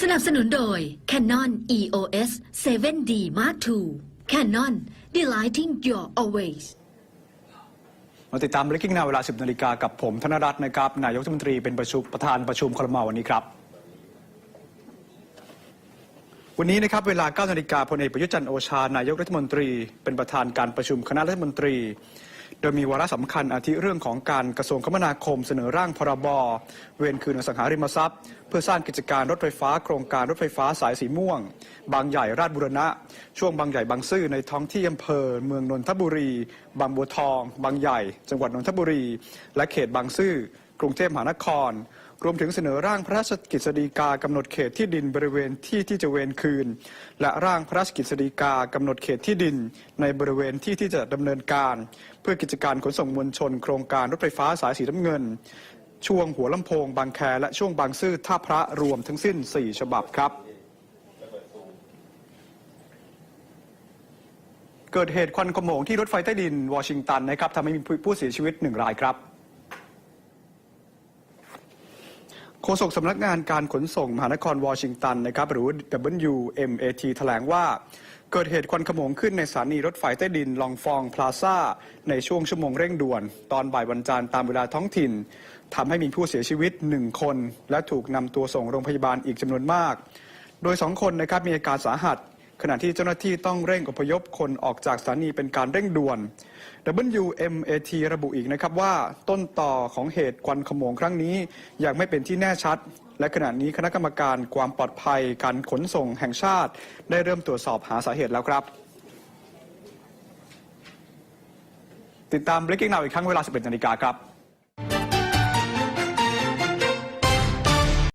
สนับสนุนโดย Canon EOS 7D Mark II Canon Delighting Your Always มาติดตาม Breaking Now เวลา 10นาฬิกากับผมธนรัตน์นะครับ นายกรัฐมนตรีเป็นประชุมประธานประชุมครมวันนี้ครับวันนี้นะครับเวลา9นาฬิกาพลเอกประยุจันทร์โอชานายกรัฐมนตรี เป็นประธานการประชุมคณะรัฐมนตรี โดยมีวาระสำคัญอาทิเรื่องของการกระทรวงคมนาคมเสนอร่างพรบเวรคืนอสังหาริมทรัพย์ เพื่อสร้างกิจการรถไฟฟ้าโครงการรถไฟฟ้าสายสีม่วง บางใหญ่ราชบุรณะ ช่วงบางใหญ่บางซื่อในท้องที่อำเภอ เมืองนนทบุรี บางบัวทอง บางใหญ่ จังหวัดนนทบุรี และเขตบางซื่อกรุงเทพมหานคร รวมถึงเสนอร่างพระราชกฤษฎีกากำหนดเขตที่ดินบริเวณที่ที่จะเวนคืน และร่างพระราชกฤษฎีกากำหนดเขตที่ดิน ในบริเวณที่ที่จะดำเนินการ เพื่อกิจการขนส่งมวลชน โครงการรถไฟฟ้าสายสีน้ำเงิน ช่วงหัวลำโพง บางแคและช่วงบางซื่อท่าพระรวมทั้งสิ้น 4 ฉบับครับเกิดเหตุควันขโมงที่รถไฟใต้ดินวอชิงตันนะครับทำให้มีผู้เสียชีวิตหนึ่งรายครับ โฆษกสำนักงานการขนส่งมหานครวอชิงตันนะครับหรือ WMAT แถลงว่า เกิดเหตุควันขโมงขึ้นในสถานีรถไฟใต้ดินลองฟองพลาซ่า ในช่วงชั่วโมงเร่งด่วน ตอนบ่ายวันจันทร์ตามเวลาท้องถิ่นทำให้มีผู้เสียชีวิตหนึ่งคน และถูกนำตัวส่งโรงพยาบาลอีกจำนวนมาก โดยสองคนนะครับมีอาการสาหัส ขณะที่เจ้าหน้าที่ต้องเร่งอพยพคนออกจากสถานีเป็นการเร่งด่วน WMAT ระบุอีกนะครับว่าต้นต่อของเหตุควันขโมงครั้งนี้ยังไม่เป็นที่แน่ชัด และขณะนี้คณะกรรมการความปลอดภัยการขนส่งแห่งชาติ ได้เริ่มตรวจสอบหาสาเหตุแล้วครับติดตาม Breaking Now อีกครั้งเวลา 11นาฬิกาครับ